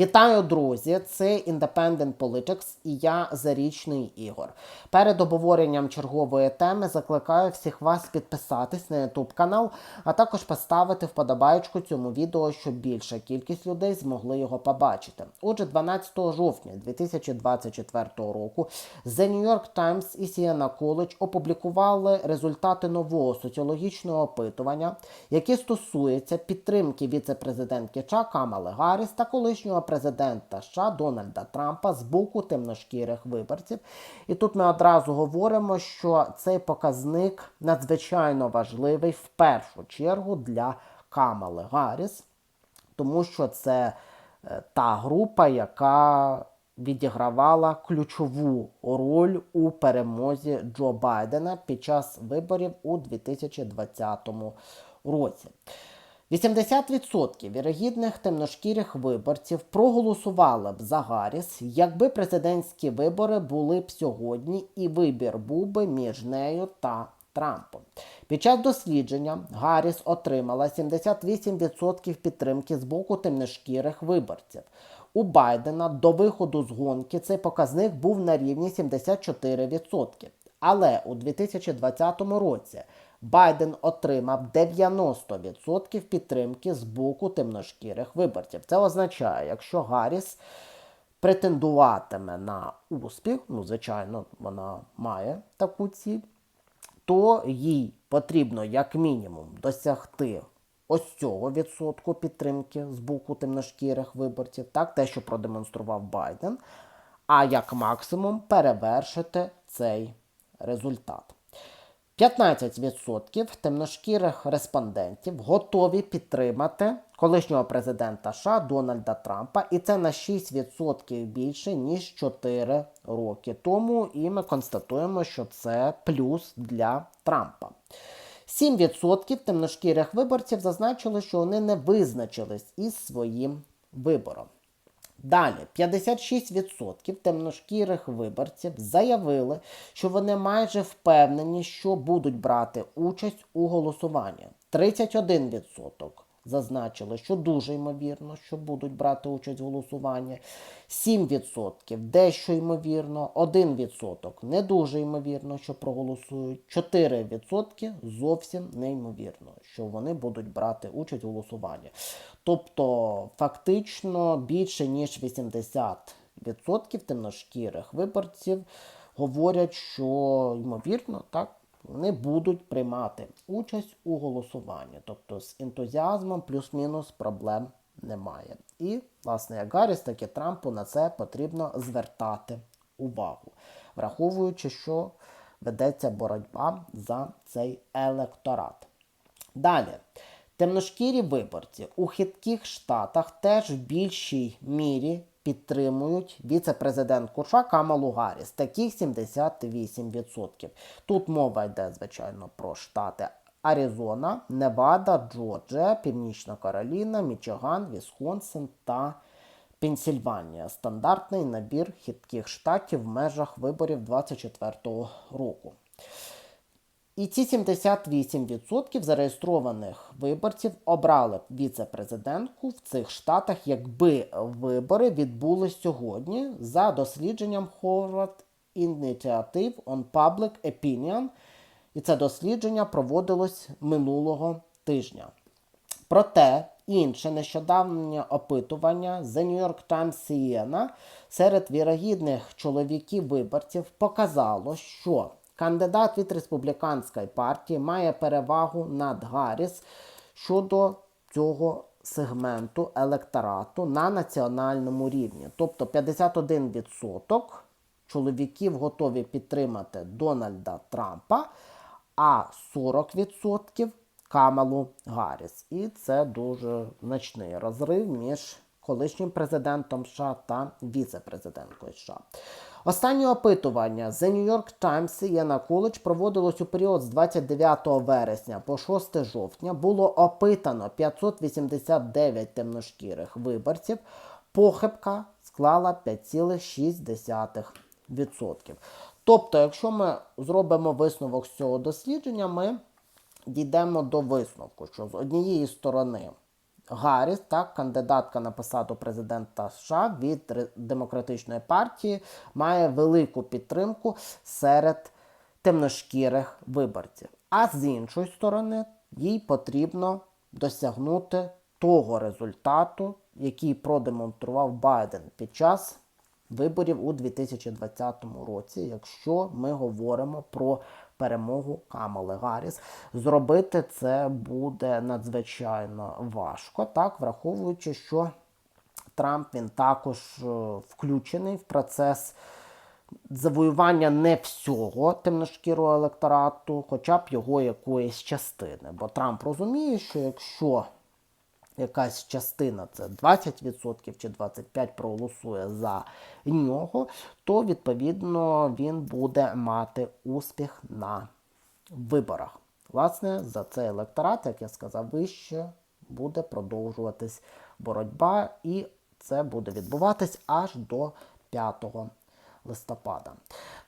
Вітаю, друзі! Це Independent Politics і я Зарічний Ігор. Перед обговоренням чергової теми закликаю всіх вас підписатись на YouTube канал, а також поставити вподобайку цьому відео, щоб більша кількість людей змогли його побачити. Отже, 12 жовтня 2024 року The New York Times і Siena College опублікували результати нового соціологічного опитування, яке стосується підтримки віце-президентки США Камали Гарріс та колишнього президента США Дональда Трампа з боку темношкірих виборців. І тут ми одразу говоримо, що цей показник надзвичайно важливий в першу чергу для Камали Гарріс, тому що це е, та група, яка відігравала ключову роль у перемозі Джо Байдена під час виборів у 2020 році. 80% вірогідних темношкірих виборців проголосували б за Гарріс, якби президентські вибори були б сьогодні, і вибір був би між нею та Трампом. Під час дослідження Гарріс отримала 78% підтримки з боку темношкірих виборців. У Байдена до виходу з гонки цей показник був на рівні 74%. Але у 2020 році Байден отримав 90% підтримки з боку темношкірих виборців. Це означає, якщо Гарріс претендуватиме на успіх, ну, звичайно, вона має таку ціль, то їй потрібно як мінімум досягти ось цього відсотку підтримки з боку темношкірих виборців, так, те, що продемонстрував Байден, а як максимум перевершити цей результат. 15% темношкірих респондентів готові підтримати колишнього президента США Дональда Трампа, і це на 6% більше ніж 4 роки тому. І ми констатуємо, що це плюс для Трампа. 7% темношкірих виборців зазначили, що вони не визначились із своїм вибором. Далі 56% темношкірих виборців заявили, що вони майже впевнені, що будуть брати участь у голосуванні. 31% зазначили, що дуже ймовірно, що будуть брати участь в голосуванні. 7% дещо ймовірно, 1% не дуже ймовірно, що проголосують. 4% зовсім неймовірно, що вони будуть брати участь в голосуванні. Тобто, фактично більше ніж 80% темношкірих виборців говорять, що ймовірно, так. Вони будуть приймати участь у голосуванні. Тобто з ентузіазмом плюс-мінус проблем немає. І, власне, як Гарріс, так і Трампу на це потрібно звертати увагу, враховуючи, що ведеться боротьба за цей електорат. Далі. Темношкірі виборці у хитких штатах теж в більшій мірі підтримують віце-президентку США Камалу Гарріс. Таких 78%. Тут мова йде, звичайно, про штати Аризона, Невада, Джорджія, Північна Кароліна, Мічиган, Вісконсин та Пенсільванія. Стандартний набір хитких штатів в межах виборів 2024 року. І ці 78% зареєстрованих виборців обрали віце-президентку в цих штатах, якби вибори відбулись сьогодні за дослідженням Harvard Initiative on Public Opinion. І це дослідження проводилось минулого тижня. Проте інше нещодавнє опитування The New York Times Siena серед вірогідних чоловіків-виборців показало, що Кандидат від республіканської партії має перевагу над Гарріс щодо цього сегменту електорату на національному рівні. Тобто 51% чоловіків готові підтримати Дональда Трампа, а 40% Камалу Гарріс. І це дуже значний розрив між колишнім президентом США та віце-президенткою США. Останнє опитування The New York Times Yena College проводилось у період з 29 вересня по 6 жовтня. Було опитано 589 темношкірих виборців. Похибка склала 5,6%. Тобто, якщо ми зробимо висновок з цього дослідження, ми дійдемо до висновку, що з однієї сторони Гарріс, так, кандидатка на посаду президента США від демократичної партії, має велику підтримку серед темношкірих виборців. А з іншої сторони, їй потрібно досягнути того результату, який продемонстрував Байден під час виборів у 2020 році, якщо ми говоримо про перемогу Камали Гарріс. Зробити це буде надзвичайно важко, так, враховуючи, що Трамп він також е, включений в процес завоювання не всього темношкірого електорату, хоча б його якоїсь частини. Бо Трамп розуміє, що якщо якась частина, це 20% чи 25% проголосує за нього, то відповідно він буде мати успіх на виборах. Власне, за цей електорат, як я сказав вище, буде продовжуватись боротьба, і це буде відбуватись аж до 5 листопада.